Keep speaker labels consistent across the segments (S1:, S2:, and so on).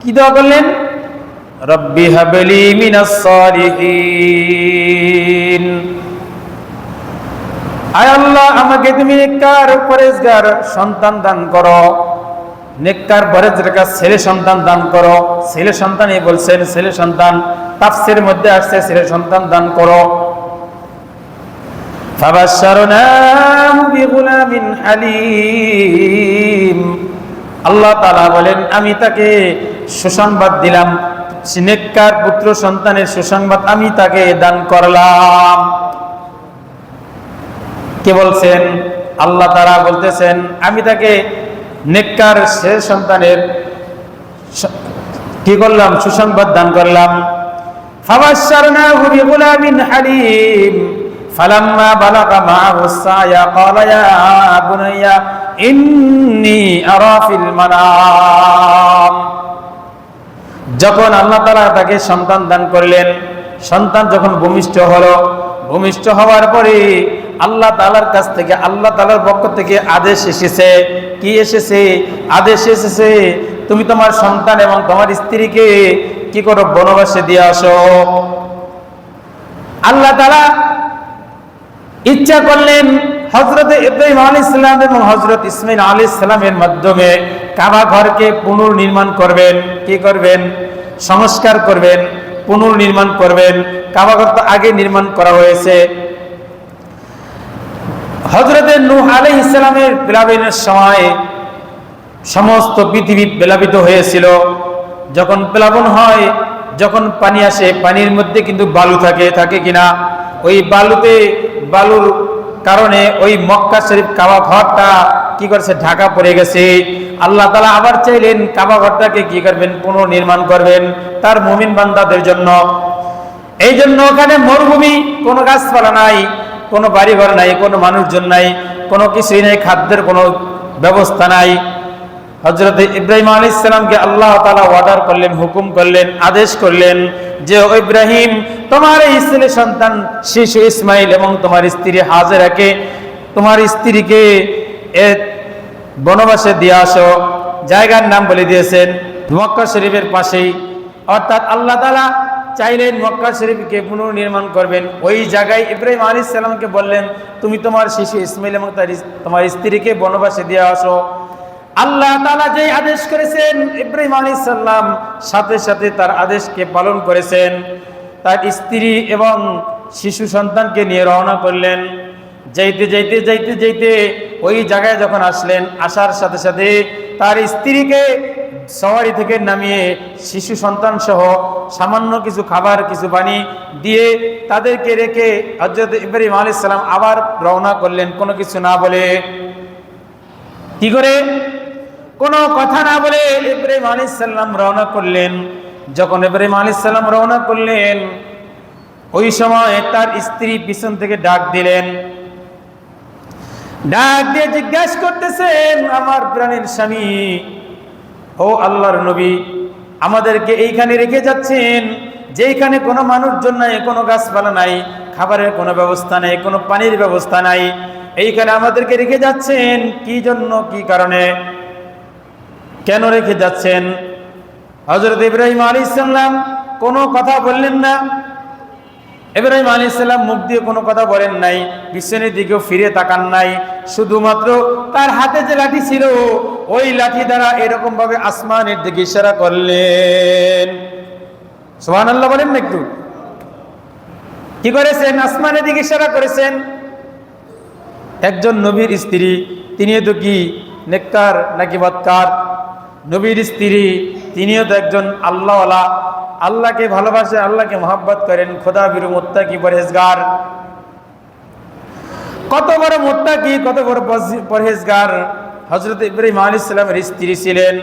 S1: কি দোয়া করলেন? রব্বি হাবলি মিনাস সালিহিন। আয় আল্লাহ, আমাকে তুমি নেককার পরেজগার সন্তান দান করো। নেককার পরেজগার ছেলে সন্তান দান করো। ছেলে সন্তানই বলছেন, ছেলে সন্তান, তাফসির মধ্যে আসছে, ছেলে সন্তান দান করো। ফাবাশশারনাহু বিগুলামিন হালিম। আল্লাহ তাআলা বলেন, আমি তাকে সুসংবাদ দিলাম নেককার পুত্র সন্তানের সুসংবাদ আমি তাকে দান করলাম কে বলছেন আল্লাহ তারা বলতেছেন আমি তাকে নেককার সে সন্তানের স- কি করলাম সুসংবাদ দান করলাম ফাবাশশারনাহু বিগুলামিন হালিম ফালাম্মা বালাগা মা'াহু السعي قال يا بني إني أرى في المنام যখন আল্লাহ তালা তাকে সন্তান দান করলেন, সন্তান যখন ভূমিষ্ঠ হলো, ভূমিষ্ঠ হওয়ার পরে আল্লাহ তালার কাছ থেকে, আল্লাহ তালার পক্ষ থেকে আদেশ এসেছে। কি এসেছে? আদেশ এসেছে, তুমি তোমার সন্তান এবং তোমার স্ত্রীকে কি করো, বনবাসে দিয়ে আসো। আল্লাহ তালা ইচ্ছা করলেন হজরত ইব্রাহিম আলী ইসলাম এবং হজরত ইসমাইল আলী ইসলামের মাধ্যমে কাবা ঘরকে পুনর্নির্মাণ করবেন, কি করবেন? সংস্কার করবেন, পুনর্নির্মাণ করবেন। কাবা ঘর তো আগে নির্মাণ করা হয়েছে। হজরতের নূহ আলী ইসলামের প্লাবনের সময় সমস্ত পৃথিবী প্লাবিত হয়েছিল। যখন প্লাবন হয়, যখন পানি আসে, পানির মধ্যে কিন্তু বালু থাকে থাকে কিনা ওই বালুতে, বালুর কারণে ওই মক্কা শরীফ কাবা ঘরটা কি করছে? ঢাকা পড়ে গেছে। আল্লাহ তালা আবার চাইলেন কাবা ঘরটাকে কি করবেন? পুনর্নির্মাণ করবেন তার মুমিন বান্দাদের জন্য। এই জন্য ওখানে মরুভূমি, কোনো গাছপালা নাই, কোনো বাড়িঘর নাই, কোনো মানুষজন নাই, কোনো কিছুই নাই, খাদ্যের কোনো ব্যবস্থা নাই। হজরত ইব্রাহিম আলী ইসলামকে আল্লাহ তালা অর্ডার করলেন, হুকুম করলেন, আদেশ করলেন যে ইব্রাহিম, তোমার এই ছেলে সন্তান শিশু ইসমাইল এবং তোমার স্ত্রী হাজেরাকে, তোমার স্ত্রীকে বনবাসে দিয়ে আসো। জায়গার নাম বলে দিয়েছেন মক্কা শরীফের পাশেই। অর্থাৎ আল্লাহ তালা চাইলেন মক্কা শরীফকে পুনর্নির্মাণ করবেন। ওই জায়গায় ইব্রাহিম আলী সাল্লামকে বললেন, তুমি তোমার শিশু ইসমাইল এবং তার তোমার স্ত্রীকে বনবাসে দিয়ে আসো। আল্লাহ তালা যে আদেশ করেছেন, ইব্রাহিম আলী সাল্লাম সাথে সাথে তার আদেশকে পালন করেছেন। তার স্ত্রী এবং শিশু সন্তানকে নিয়ে রওনা করলেন। যাইতে যাইতে যাইতে যাইতে ওই জায়গায় যখন আসলেন, আসার সাথে সাথে তার স্ত্রীকে সওয়ারি থেকে নামিয়ে শিশু সন্তান সহ সামান্য কিছু খাবার, কিছু পানি দিয়ে তাদেরকে রেখে হজরত ইব্রাহিম আলী সাল্লাম আবার রওনা করলেন। কোনো কিছু না বলে। কি করে? কোনো কথা না বলে ইব্রাহিম আলাইহিস সালাম রওনা করলেন। যখন ইব্রাহিম আলাইহিস সালাম রওনা করলেন, ওই সময় তার স্ত্রী পিছন থেকে ডাক দিলেন। ডাক দিয়ে জিজ্ঞাসা করতেছেন, আমার প্রাণের স্বামী, ও আল্লাহর নবী, আমাদেরকে এইখানে রেখে যাচ্ছেন, যেইখানে কোনো মানুষজন নাই, কোনো গাছপালা নাই, খাবারের কোনো ব্যবস্থা নাই, কোনো পানির ব্যবস্থা নাই, এইখানে আমাদেরকে রেখে যাচ্ছেন, কি জন্য, কি কারণে, কেন রেখে যাচ্ছেন? হজরত ইব্রাহিম আলী ইসলাম কোনো কথা বললেন না ইব্রাহিম আলী ইসলাম মুখ দিয়ে কোনো কথা বলেন নাই পিছনের দিকেও ফিরে তাকান নাই, শুধুমাত্র তার হাতে যে লাঠি ছিল, ওই লাঠি দ্বারা এরকম ভাবে আসমানের দিকে ইশারা করলেন। সোহান আল্লাহ বলেন না একটু। কি করেছেন? আসমানের দিকে ইশারা করেছেন। একজন নবীর স্ত্রী তিনিও তো কি, নেককার নাকি বৎকার? নবীর স্ত্রী, তিনিও তো একজন আল্লাহওয়ালা। আল্লাহকে ভালোবাসে, আল্লাহকে মহাব্বত করেন। খোদা বিরু মোত্তাকি পরহেজগার। কত বড় মোত্তাকি, কত বড় পরহেজগার। হজরত ইব্রাহিম আলী ইসলামের স্ত্রী ছিলেন।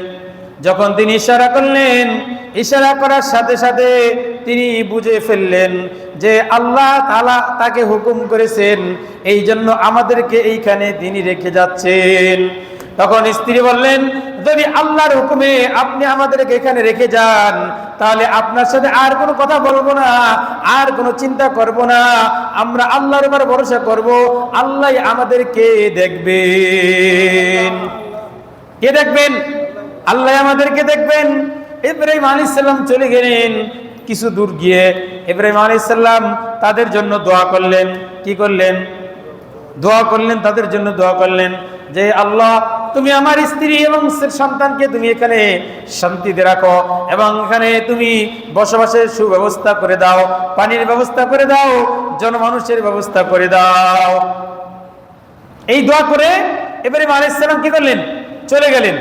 S1: যখন তিনি ইশারা করলেন, ইশারা করার সাথে সাথে তিনি বুঝে ফেললেন যে আল্লাহ তালা তাকে হুকুম করেছেন এই জন্য আমাদেরকে এইখানে তিনি রেখে যাচ্ছেন। তখন স্ত্রী বললেন যদি আল্লাহর হুকুমে আপনি আমাদেরকে এখানে রেখে যান, তাহলে আপনার সাথে আর কোনো কথা বলব না, আর কোনো চিন্তা করব না। আমরা আল্লাহর উপর ভরসা করব, আল্লাহ আমাদেরকে দেখবেন। কে দেখবেন? আল্লাহ আমাদেরকে দেখবেন। ইব্রাহিম আলাইসাল্লাম চলে গেলেন কিছু দূর গিয়ে। ইব্রাহিম আলাইসাল্লাম তাদের জন্য দোয়া করলেন। কি করলেন? দোয়া করলেন, তাদের জন্য দোয়া করলেন যে, আল্লাহ তুমি আমার স্ত্রী এবং সন্তানকে তুমি এখানে শান্তিতে রাখো এবং এখানে তুমি বসবাসের সুব্যবস্থা করে দাও, পানির ব্যবস্থা করে দাও, জনমানুষের ব্যবস্থা করে দাও। এই দোয়া করে এবারে আলাইসালাম কি করলেন? চলে গেলেন।